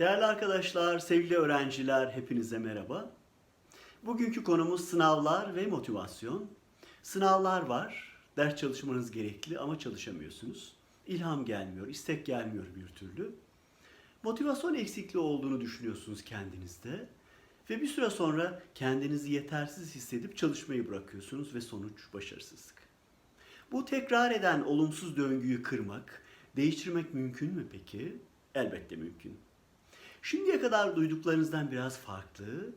Değerli arkadaşlar, sevgili öğrenciler, hepinize merhaba. Bugünkü konumuz sınavlar ve motivasyon. Sınavlar var, ders çalışmanız gerekli ama çalışamıyorsunuz. İlham gelmiyor, istek gelmiyor bir türlü. Motivasyon eksikliği olduğunu düşünüyorsunuz kendinizde. Ve bir süre sonra kendinizi yetersiz hissedip çalışmayı bırakıyorsunuz ve sonuç başarısızlık. Bu tekrar eden olumsuz döngüyü kırmak, değiştirmek mümkün mü peki? Elbette mümkün. Şimdiye kadar duyduklarınızdan biraz farklı,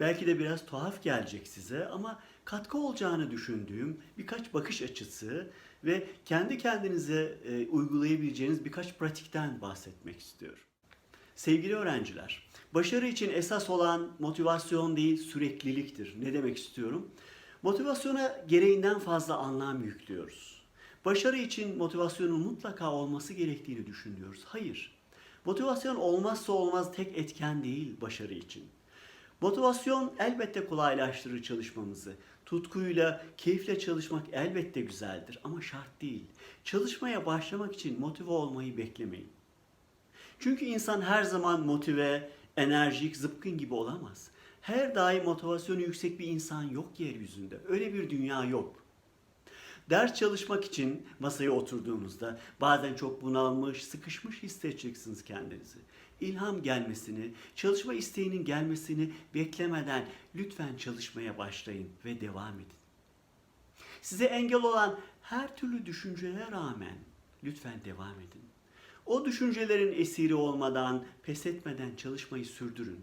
belki de biraz tuhaf gelecek size ama katkı olacağını düşündüğüm birkaç bakış açısı ve kendi kendinize e, uygulayabileceğiniz birkaç pratikten bahsetmek istiyorum. Sevgili öğrenciler, başarı için esas olan motivasyon değil sürekliliktir. Ne demek istiyorum? Motivasyona gereğinden fazla anlam yüklüyoruz. Başarı için motivasyonun mutlaka olması gerektiğini düşünüyoruz. Hayır. Motivasyon olmazsa olmaz tek etken değil başarı için. Motivasyon elbette kolaylaştırır çalışmamızı. Tutkuyla, keyifle çalışmak elbette güzeldir ama şart değil. Çalışmaya başlamak için motive olmayı beklemeyin. Çünkü insan her zaman motive, enerjik, zıpkın gibi olamaz. Her daim motivasyonu yüksek bir insan yok yeryüzünde. Öyle bir dünya yok. Ders çalışmak için masaya oturduğunuzda bazen çok bunalmış, sıkışmış hissedeceksiniz kendinizi. İlham gelmesini, çalışma isteğinin gelmesini beklemeden lütfen çalışmaya başlayın ve devam edin. Size engel olan her türlü düşünceye rağmen lütfen devam edin. O düşüncelerin esiri olmadan, pes etmeden çalışmayı sürdürün.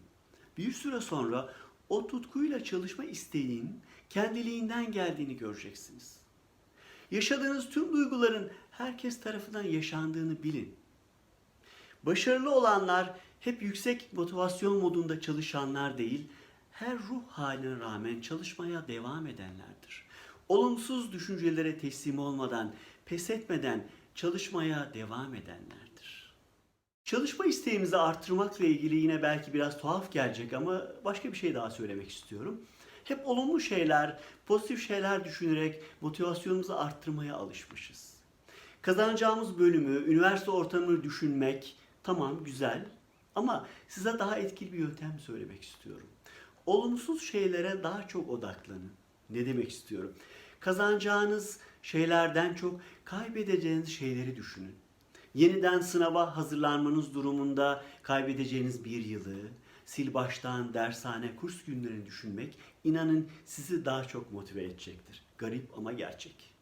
Bir süre sonra o tutkuyla çalışma isteğin kendiliğinden geldiğini göreceksiniz. Yaşadığınız tüm duyguların herkes tarafından yaşandığını bilin. Başarılı olanlar hep yüksek motivasyon modunda çalışanlar değil, her ruh haline rağmen çalışmaya devam edenlerdir. Olumsuz düşüncelere teslim olmadan, pes etmeden çalışmaya devam edenlerdir. Çalışma isteğimizi arttırmakla ilgili yine belki biraz tuhaf gelecek ama başka bir şey daha söylemek istiyorum. Hep olumlu şeyler, pozitif şeyler düşünerek motivasyonumuzu arttırmaya alışmışız. Kazanacağımız bölümü, üniversite ortamını düşünmek tamam güzel ama size daha etkili bir yöntem söylemek istiyorum. Olumsuz şeylere daha çok odaklanın. Ne demek istiyorum? Kazanacağınız şeylerden çok kaybedeceğiniz şeyleri düşünün. Yeniden sınava hazırlanmanız durumunda kaybedeceğiniz bir yılı, sil baştan dershane, kurs günlerini düşünmek inanın sizi daha çok motive edecektir. Garip ama gerçek.